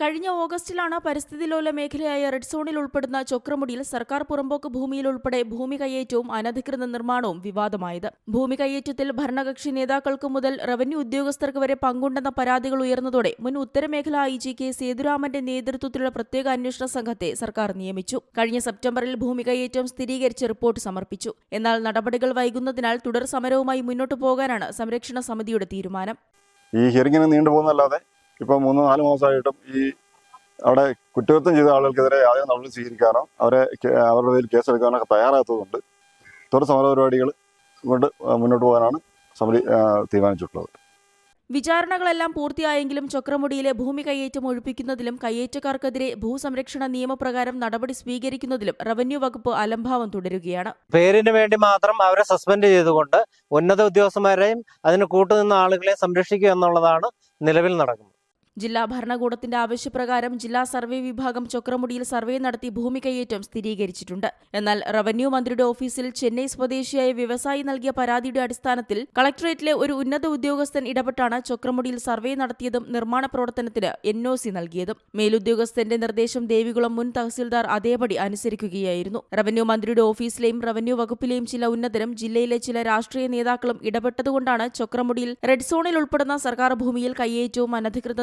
കഴിഞ്ഞ ഓഗസ്റ്റിലാണ് പരിസ്ഥിതി ലോല മേഖലയായ റെഡ് സോണിൽ ഉൾപ്പെടുന്ന ചൊക്രമുടിയിൽ സർക്കാർ പുറമ്പോക്ക് ഭൂമിയിൽ ഉൾപ്പെടെ ഭൂമി കയ്യേറ്റവും അനധികൃത നിർമ്മാണവും വിവാദമായത്. ഭൂമി കയ്യേറ്റത്തിൽ ഭരണകക്ഷി നേതാക്കൾക്ക് മുതൽ റവന്യൂ ഉദ്യോഗസ്ഥർക്ക് വരെ പങ്കുണ്ടെന്ന പരാതികൾ ഉയർന്നതോടെ മുൻ ഉത്തരമേഖല ഐ ജി കെ സേതുരാമന്റെ നേതൃത്വത്തിലുള്ള പ്രത്യേക അന്വേഷണ സംഘത്തെ സർക്കാർ നിയമിച്ചു. കഴിഞ്ഞ സെപ്റ്റംബറിൽ ഭൂമി കയ്യേറ്റം സ്ഥിരീകരിച്ച് റിപ്പോർട്ട് സമർപ്പിച്ചു. എന്നാൽ നടപടികൾ വൈകുന്നതിനാൽ തുടർ സമരവുമായി മുന്നോട്ടു പോകാനാണ് സംരക്ഷണ സമിതിയുടെ തീരുമാനം. ഈ ഹിയറിംഗിന് നീണ്ടുപോകുന്നല്ലാതെ ഇപ്പോൾ മൂന്ന് നാല് മാസമായിട്ടും ഈ അവിടെ കുറ്റകൃത്യം ചെയ്ത ആളുകൾക്കെതിരെ യാതൊരു നടപടി സ്വീകരിക്കാനോ അവരെ അവരുടെ പേരിൽ കേസെടുക്കാനോ ഒക്കെ തയ്യാറാത്തതുകൊണ്ട് തുടർ സമര പരിപാടികൾ കൊണ്ട് മുന്നോട്ട് പോകാനാണ് സമിതി തീരുമാനിച്ചിട്ടുള്ളത്. വിചാരണകളെല്ലാം പൂർത്തിയായെങ്കിലും ചക്രമുടിയിലെ ഭൂമി കയ്യേറ്റം ഒഴിപ്പിക്കുന്നതിലും കയ്യേറ്റക്കാർക്കെതിരെ ഭൂസംരക്ഷണ നിയമപ്രകാരം നടപടി സ്വീകരിക്കുന്നതിലും റവന്യൂ വകുപ്പ് അലംഭാവം തുടരുകയാണ്. പേരിന് വേണ്ടി മാത്രം അവരെ സസ്പെൻഡ് ചെയ്തുകൊണ്ട് ഉന്നത ഉദ്യോഗസ്ഥന്മാരെയും അതിന് കൂട്ടുനിന്ന ആളുകളെ സംരക്ഷിക്കുക എന്നുള്ളതാണ് നിലവിൽ നടക്കുന്നത്. ജില്ലാ ഭരണകൂടത്തിന്റെ ആവശ്യപ്രകാരം ജില്ലാ സർവേ വിഭാഗം ചക്രമുടിയിൽ സർവേ നടത്തി ഭൂമി കയ്യേറ്റം സ്ഥിരീകരിച്ചിട്ടുണ്ട്. എന്നാൽ റവന്യൂ മന്ത്രിയുടെ ഓഫീസിൽ ചെന്നൈ സ്വദേശിയായ വ്യവസായി നൽകിയ പരാതിയുടെ അടിസ്ഥാനത്തിൽ കളക്ടറേറ്റിലെ ഒരു ഉന്നത ഉദ്യോഗസ്ഥൻ ഇടപെട്ടാണ് ചക്രമുടിയിൽ സർവേ നടത്തിയതും നിർമ്മാണ പ്രവർത്തനത്തിന് എൻ ഒ സി നൽകിയതും. മേലുദ്യോഗസ്ഥന്റെ നിർദ്ദേശം ദേവികുളം മുൻ തഹസിൽദാർ അതേപടി അനുസരിക്കുകയായിരുന്നു. റവന്യൂ മന്ത്രിയുടെ ഓഫീസിലെയും റവന്യൂ വകുപ്പിലെയും ചില ഉന്നതരും ജില്ലയിലെ ചില രാഷ്ട്രീയ നേതാക്കളും ഇടപെട്ടതുകൊണ്ടാണ് ചക്രമുടിയിൽ റെഡ് സോണിൽ ഉൾപ്പെടുന്ന സർക്കാർ ഭൂമിയിൽ കയ്യേറ്റവും അനധികൃത